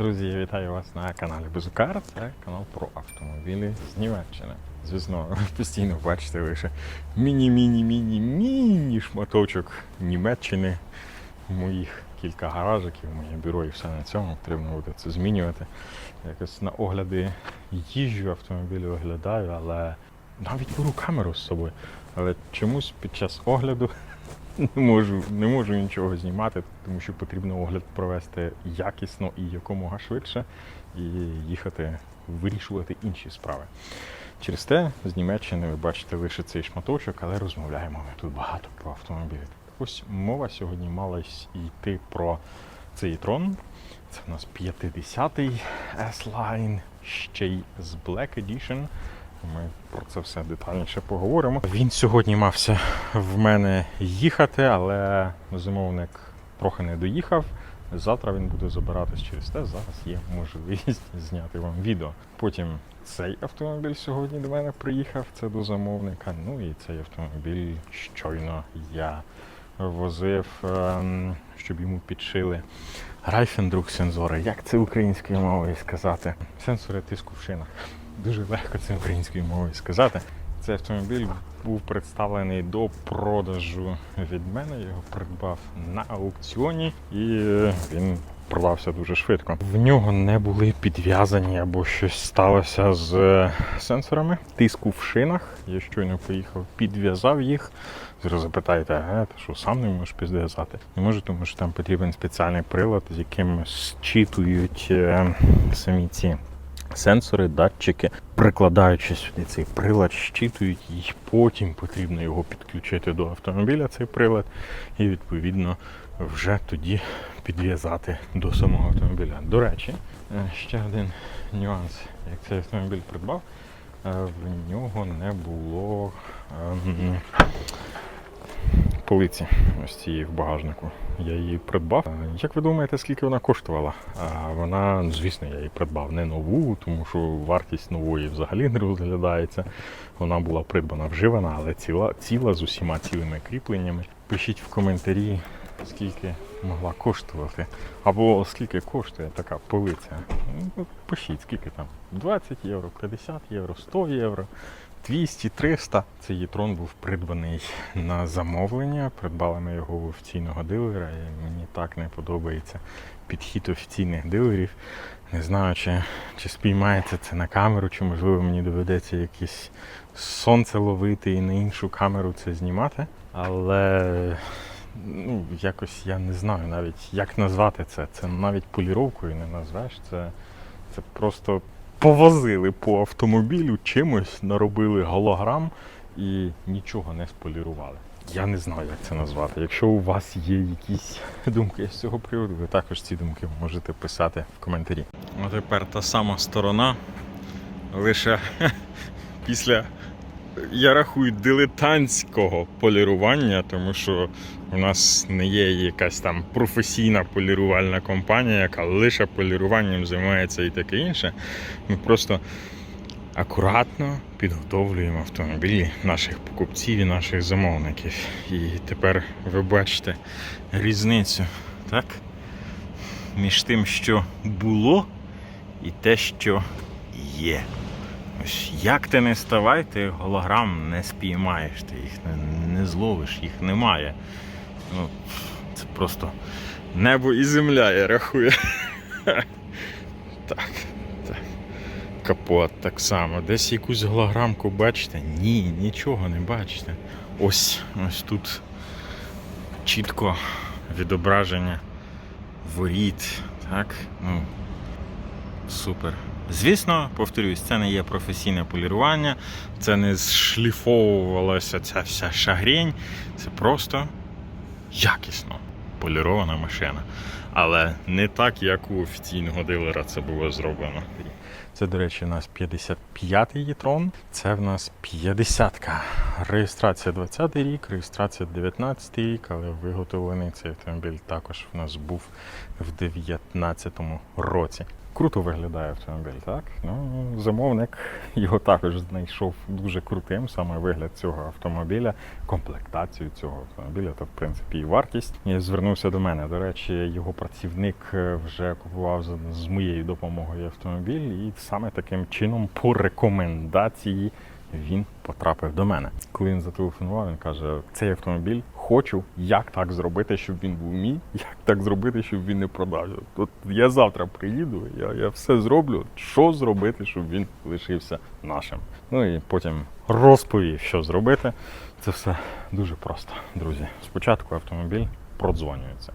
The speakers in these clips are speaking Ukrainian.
Друзі, я вітаю вас на каналі Безукар. Це канал про автомобілі з Німеччини. Звісно, ви постійно бачите лише міні-міні-міні-міні шматочок Німеччини. Моїх кілька гаражиків, моє бюро і все на цьому. Потрібно буде це змінювати. Якось на огляди їжджу, автомобілі оглядаю, але навіть беру камеру з собою. Але чомусь під час огляду не можу, не можу нічого знімати, тому що потрібно огляд провести якісно і якомога швидше, і їхати вирішувати інші справи. Через те з Німеччини ви бачите лише цей шматочок, але розмовляємо ми тут багато про автомобілі. Ось мова сьогодні мала йти про цей трон. Це в нас 50-й S-Line, ще й з Black Edition. Ми про це все детальніше поговоримо. Він сьогодні мався в мене їхати, але замовник трохи не доїхав. Завтра він буде забиратись через те. Зараз є можливість зняти вам відео. Потім цей автомобіль сьогодні до мене приїхав. Це до замовника. Ну і цей автомобіль щойно я возив, ем, щоб йому підшили Райфендрук сенсори. Як це українською мовою сказати? Сенсори тиску в шинах. Дуже легко це українською мовою сказати. Цей автомобіль був представлений до продажу від мене. Його придбав на аукціоні і е, він продався дуже швидко. В нього не були підв'язані або щось сталося з е, сенсорами тиску в шинах. Я щойно поїхав, підв'язав їх. Зараз запитаєте, а ти що сам не можеш підв'язати? Не можу, тому що там потрібен спеціальний прилад, з яким зчитують е, самі ці сенсори, датчики, прикладаючи сюди цей прилад, щитують і потім потрібно його підключити до автомобіля, цей прилад, і відповідно вже тоді підв'язати до самого автомобіля. До речі, е, ще один нюанс, як цей автомобіль придбав, е, в нього не було ем, полиці ось цієї в багажнику. Я її придбав. Як ви думаєте, скільки вона коштувала? Вона, звісно, я її придбав не нову, тому що вартість нової взагалі не розглядається. Вона була придбана вживана, але ціла, ціла з усіма цілими кріпленнями. Пишіть в коментарі, скільки могла коштувати. Або скільки коштує така полиця. Ну, Пишіть, скільки там? 20 євро, 50 євро, 100 євро. 200, 300. Цей Єтрон був придбаний на замовлення. Придбали ми його у офіційного дилера. І мені так не подобається підхід офіційних дилерів. Не знаю, чи, чи спіймається це на камеру, чи можливо мені доведеться якесь сонце ловити і на іншу камеру це знімати. Але ну, якось я не знаю навіть, як назвати це. Це навіть поліровкою не назвеш. Це, це просто повозили по автомобілю чимось, наробили голограм і нічого не сполірували. Я не знаю, як це назвати. Якщо у вас є якісь думки з цього приводу, ви також ці думки можете писати в коментарі. А тепер та сама сторона. Лише після, я рахую, дилетантського полірування, тому що у нас не є якась там професійна полірувальна компанія, яка лише поліруванням займається і таке інше. Ми просто акуратно підготовлюємо автомобілі наших покупців і наших замовників. І тепер ви бачите різницю, так? Між тим, що було, і те, що є. Як ти не ставай, ти голограм не спіймаєш, ти їх не, не зловиш, їх немає. Ну, це просто небо і земля, я рахую. Так, так. Капот так само. Десь якусь голограмку бачите? Ні, нічого не бачите. Ось ось тут чітко відображення воріт. Так, ну, супер. Звісно, повторюсь, це не є професійне полірування, це не зшліфовувалася ця вся шагрень, це просто якісно полірована машина. Але не так, як у офіційного дилера це було зроблено. Це, до речі, у нас 55-й Єтрон. Це в нас 50-ка. Реєстрація 20-й рік, реєстрація 19-й рік, але виготовлений цей автомобіль також в нас був в 19-му році. Круто виглядає автомобіль, так? Ну, замовник його також знайшов дуже крутим, саме вигляд цього автомобіля, комплектацію цього автомобіля, та в принципі і вартість. І звернувся до мене. До речі, його працівник е, вже купував з моєю допомогою автомобіль, і саме таким чином, по рекомендації, він потрапив до мене. Коли він зателефонував, він каже: цей автомобіль хочу, як так зробити, щоб він був мій, як так зробити, щоб він не продався. От я завтра приїду, я, я все зроблю, що зробити, щоб він лишився нашим. Ну і потім розповів, що зробити. Це все дуже просто, друзі. Спочатку автомобіль продзвонюється.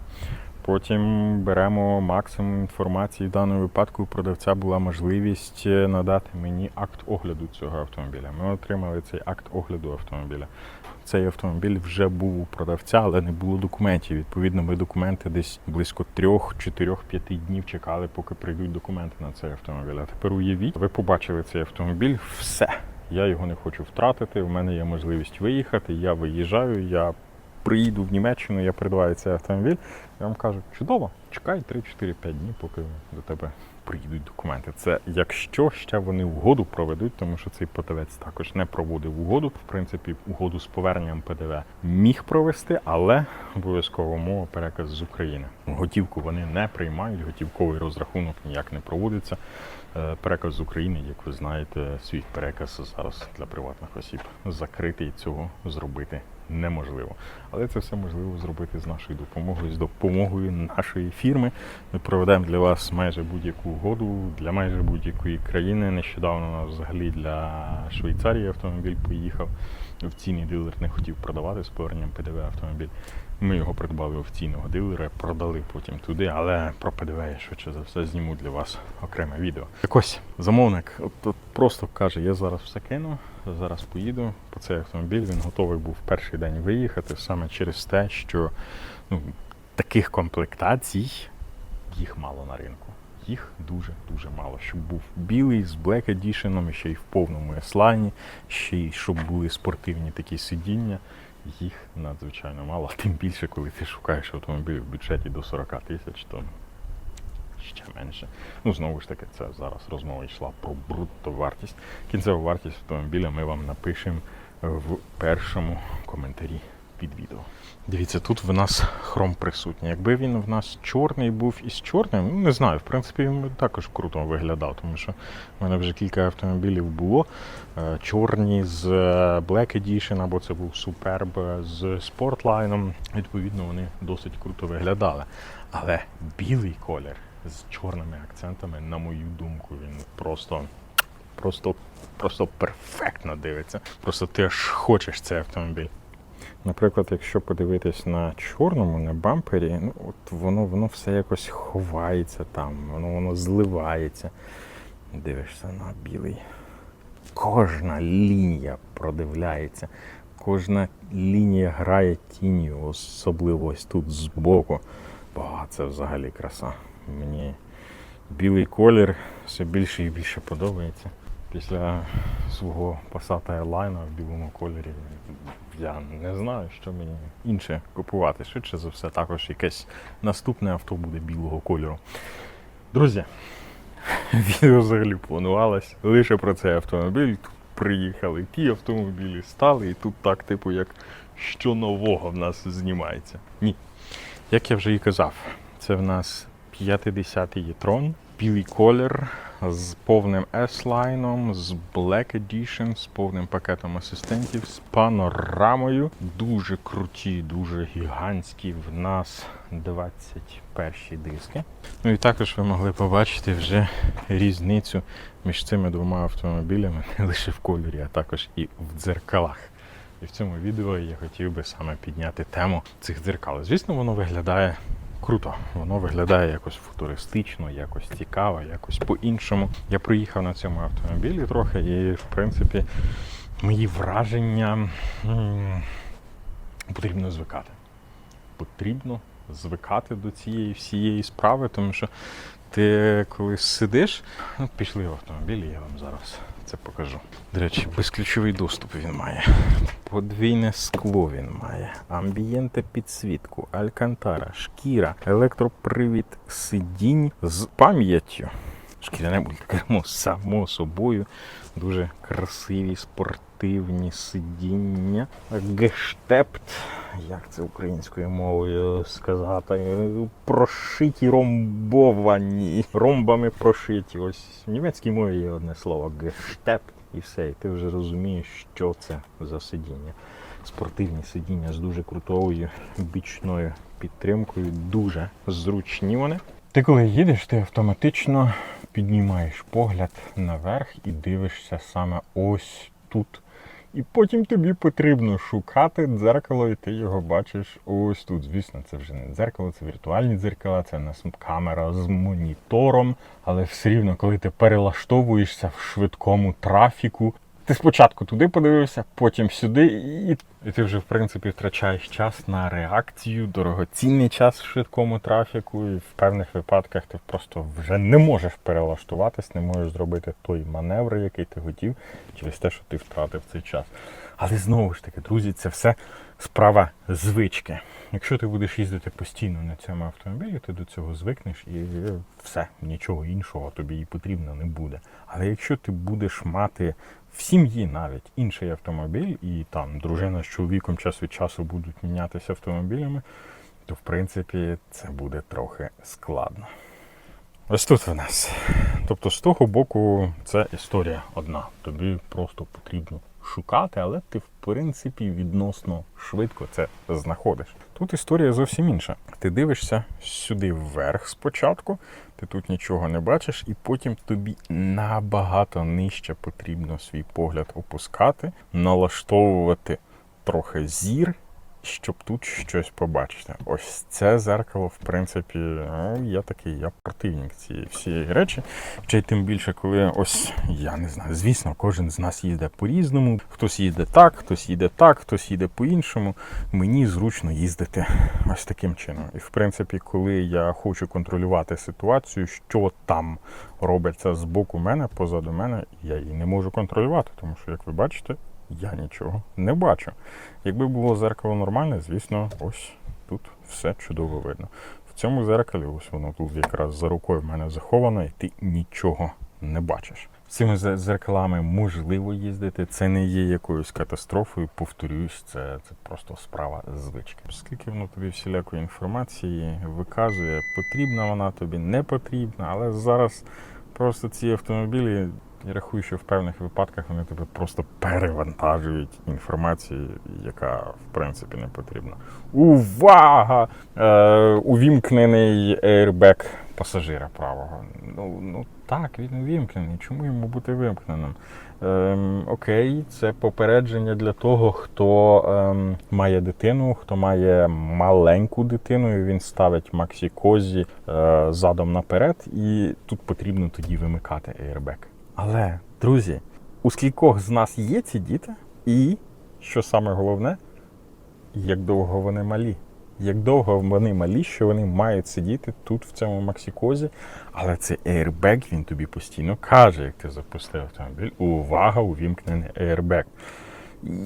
Потім беремо максимум інформації. В даному випадку у продавця була можливість е, надати мені акт огляду цього автомобіля. Ми отримали цей акт огляду автомобіля. Цей автомобіль вже був у продавця, але не було документів. Відповідно, ми документи десь близько трьох, чотирьох, п'яти днів чекали, поки прийдуть документи на цей автомобіль. А тепер уявіть, ви побачили цей автомобіль, все. Я його не хочу втратити. У мене є можливість виїхати. Я виїжджаю, я приїду в Німеччину, я придбаю цей автомобіль. Я вам кажу, чудово, чекай 3-4-5 днів, поки до тебе приїдуть документи. Це якщо ще вони угоду проведуть, тому що цей продавець також не проводив угоду. В принципі, угоду з поверненням ПДВ міг провести, але обов'язково мова переказ з України. Готівку вони не приймають, готівковий розрахунок ніяк не проводиться. Е, Переказ з України, як ви знаєте, свій переказ зараз для приватних осіб закритий. Цього зробити неможливо. Але це все можливо зробити з нашою допомогою, з допомогою нашої фірми. Ми проведемо для вас майже будь-яку угоду для майже будь-якої країни. Нещодавно взагалі для Швейцарії автомобіль поїхав. Офіційний дилер не хотів продавати з поверненням ПДВ автомобіль. Ми його придбали офіційного дилера, продали потім туди, але про ПДВ я швидше за все зніму для вас окреме відео. Так ось замовник просто каже: я зараз все кину, зараз поїду по цей автомобіль. Він готовий був перший день виїхати саме через те, що ну, таких комплектацій їх мало на ринку. Їх дуже-дуже мало. Щоб був білий з Black Edition, ще й в повному еслайні, ще й щоб були спортивні такі сидіння. Їх надзвичайно мало, тим більше, коли ти шукаєш автомобіль в бюджеті до 40 тисяч, то ще менше. Ну, знову ж таки, це зараз розмова йшла про брутто вартість. Кінцеву вартість автомобіля ми вам напишемо в першому коментарі під відео. Дивіться, тут в нас хром присутній. Якби він в нас чорний був із чорним, ну не знаю, в принципі, він також круто виглядав, тому що в мене вже кілька автомобілів було. е, Чорні з е, Black Edition, або це був Superb з Sportline. Відповідно, вони досить круто виглядали. Але білий колір з чорними акцентами, на мою думку, він просто. Просто, просто перфектно дивиться. Просто ти аж хочеш цей автомобіль. Наприклад, якщо подивитись на чорному, на бампері, ну от воно, воно все якось ховається там, воно, воно зливається. Дивишся на білий. Кожна лінія продивляється, кожна лінія грає тінню, особливо ось тут збоку. Ба, це взагалі краса. Мені білий колір все більше і більше подобається. Після свого Passat Airline в білому кольорі я не знаю, що мені інше купувати. Швидше за все, також якесь наступне авто буде білого кольору. Друзі, відео взагалі планувалось лише про цей автомобіль. Тут приїхали ті автомобілі, стали, і тут так, типу, як що нового в нас знімається. Ні. Як я вже і казав, це в нас 50-й Єтрон, білий колір з повним S-лайном, з Black Edition, з повним пакетом асистентів, з панорамою. Дуже круті, дуже гігантські в нас 21 диски. Ну і також ви могли побачити вже різницю між цими двома автомобілями не лише в кольорі, а також і в дзеркалах. І в цьому відео я хотів би саме підняти тему цих дзеркал. Звісно, воно виглядає круто. Воно виглядає якось футуристично, якось цікаво, якось по-іншому. Я приїхав на цьому автомобілі трохи, і в принципі мої враження потрібно звикати. Потрібно звикати до цієї всієї справи, тому що Ти коли сидиш, ну пішли в автомобілі, я вам зараз це покажу. До речі, безключовий доступ він має. Подвійне скло він має, амбієнте підсвітку, алькантара, шкіра, електропривід сидінь з пам'яттю. Шкіряне мультикермо, само собою. Дуже красиві спортивні сидіння. Гештепт, як це українською мовою сказати, прошиті ромбовані. Ромбами прошиті. Ось в німецькій мові є одне слово гештепт і все. І ти вже розумієш, що це за сидіння. Спортивні сидіння з дуже крутою бічною підтримкою, дуже зручні вони. Ти коли їдеш, ти автоматично піднімаєш погляд наверх і дивишся саме ось тут. І потім тобі потрібно шукати дзеркало, і ти його бачиш ось тут. Звісно, це вже не дзеркало, це віртуальні дзеркала, це нас камера з монітором. Але все рівно, коли ти перелаштовуєшся в швидкому трафіку, ти спочатку туди подивився, потім сюди, і, і ти вже в принципі втрачаєш час на реакцію, дорогоцінний час в швидкому трафіку, і в певних випадках ти просто вже не можеш перелаштуватись, не можеш зробити той маневр, який ти хотів, через те, що ти втратив цей час. Але знову ж таки, друзі, це все справа звички. Якщо ти будеш їздити постійно на цьому автомобілі, ти до цього звикнеш і все, нічого іншого тобі і потрібно не буде. Але якщо ти будеш мати в сім'ї навіть інший автомобіль, і там дружина з чоловіком час від часу будуть мінятися автомобілями, то в принципі це буде трохи складно. Ось тут в нас. Тобто з того боку це історія одна. Тобі просто потрібно шукати, але ти, в принципі, відносно швидко це знаходиш. Тут історія зовсім інша. Ти дивишся сюди вверх спочатку, ти тут нічого не бачиш, і потім тобі набагато нижче потрібно свій погляд опускати, налаштовувати трохи зір. Щоб тут щось побачити. Ось це зеркало, в принципі, ну, я такий, я противник цієї всієї речі. Й тим більше, коли ось я не знаю, звісно, кожен з нас їде по-різному. Хтось їде так, хтось їде так, хтось їде по-іншому. Мені зручно їздити ось таким чином. І в принципі, коли я хочу контролювати ситуацію, що там робиться з боку мене, позаду мене, я її не можу контролювати, тому що, як ви бачите, я нічого не бачу. Якби було зеркало нормальне, звісно, ось тут все чудово видно. В цьому зеркалі, ось воно тут якраз за рукою в мене заховано, і ти нічого не бачиш. Цими зеркалами можливо їздити. Це не є якоюсь катастрофою. Повторюсь, це, це просто справа звички. Оскільки воно тобі всілякої інформації виказує, потрібна вона тобі, не потрібна, але зараз просто ці автомобілі. Я рахую, що в певних випадках вони тебе просто перевантажують інформацією, яка в принципі не потрібна. Увага! Е, увімкнений airbag пасажира правого. Ну, ну так, він увімкнений. Чому йому бути вимкненим? Ем, окей, це попередження для того, хто ем, має дитину, хто має маленьку дитину, і він ставить максі-козі е, задом наперед, і тут потрібно тоді вимикати airbag. Але, друзі, у скількох з нас є ці діти, і що саме головне, як довго вони малі. Як довго вони малі, що вони мають сидіти тут в цьому максикозі, але цей airbag, він тобі постійно каже, як ти запустив автомобіль. Увага, увімкнений airbag.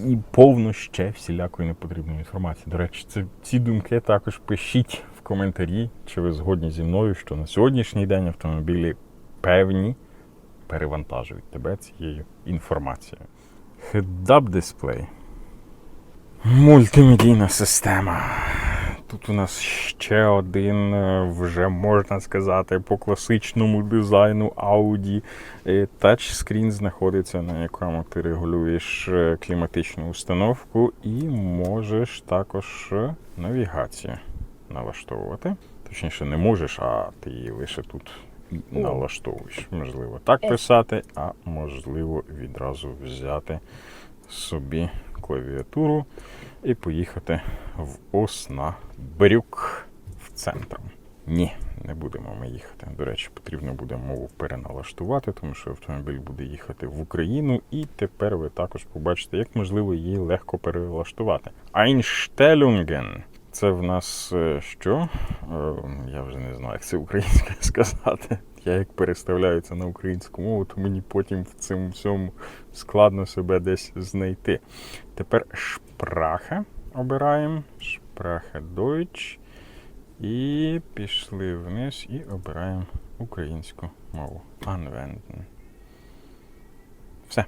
І повно ще всілякої непотрібної інформації. До речі, це, ці думки також пишіть в коментарі, чи ви згодні зі мною, що на сьогоднішній день автомобілі певні перевантажують тебе цією інформацією. Head-up дисплей. Мультимедійна система. Тут у нас ще один, е, вже можна сказати, по класичному дизайну Audi е, тачскрін знаходиться, на якому ти регулюєш е, кліматичну установку і можеш також е, навігацію налаштовувати. Точніше, не можеш, а ти її лише тут налаштовуєш. Можливо, так писати, а можливо відразу взяти собі клавіатуру і поїхати в Оснабрюк в центр. Ні, не будемо ми їхати. До речі, потрібно буде мову переналаштувати, тому що автомобіль буде їхати в Україну, і тепер ви також побачите, як можливо її легко перелаштувати. Einstellungen. Це в нас е, що? Е, Я вже не знаю, як це українською сказати. Я як переставляю це на українську мову, то мені потім в цьому всьому складно себе десь знайти. Тепер шпрахе обираємо. Шпрахе Deutsch. І пішли вниз і обираємо українську мову. Anwenden. Все.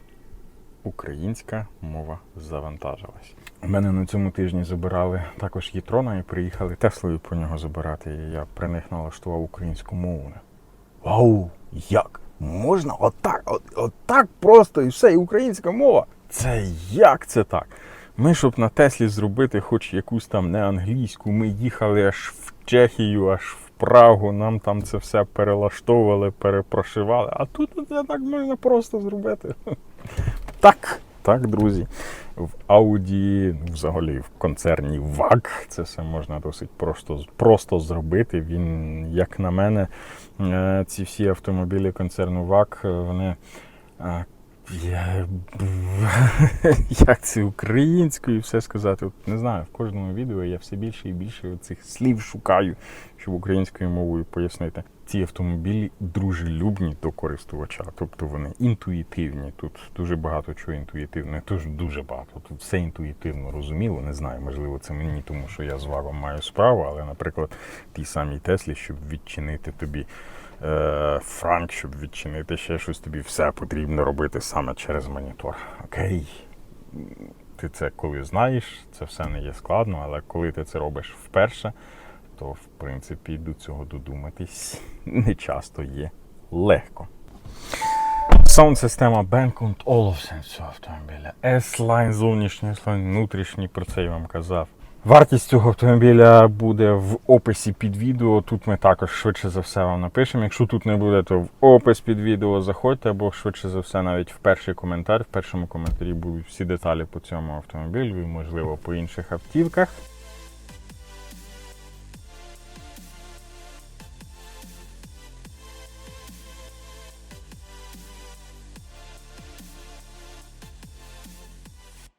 Українська мова завантажилась. У мене на цьому тижні забирали також Єтрона і приїхали Теслою по нього забирати. І я при них налаштував українську мову. Вау! Як? Можна отак, от, отак просто і все, і українська мова. Це як це так? Ми, щоб на Теслі зробити хоч якусь там не англійську, ми їхали аж в Чехію, аж в Прагу, нам там це все перелаштовували, перепрошивали. А тут це так можна просто зробити. Так, так, друзі. В Audi, взагалі в концерні ВАГ це все можна досить просто, просто зробити. Він, як на мене, е, ці всі автомобілі концерну ВАГ, е, вони. е, Я, як це українською все сказати? От не знаю, в кожному відео я все більше і більше цих слів шукаю, щоб українською мовою пояснити. Ці автомобілі дружелюбні до користувача, тобто вони інтуїтивні. Тут дуже багато чого інтуїтивне, тож дуже багато. Тут все інтуїтивно розуміло. Не знаю, можливо, це мені, тому що я з вагом маю справу, але, наприклад, тій самій Теслі, щоб відчинити тобі е, франк, щоб відчинити ще щось, тобі все потрібно робити саме через монітор. Окей. Ти це коли знаєш, це все не є складно, але коли ти це робиш вперше, то в принципі до цього додуматись не часто є легко. Саунд-система Bang Olufsen цього автомобіля. S-Line, зовнішній S-Line, внутрішній, про це я вам казав. Вартість цього автомобіля буде в описі під відео. Тут ми також швидше за все вам напишемо. Якщо тут не буде, то в опис під відео заходьте, або швидше за все, навіть в перший коментар. В першому коментарі будуть всі деталі по цьому автомобілю і, можливо, по інших автівках.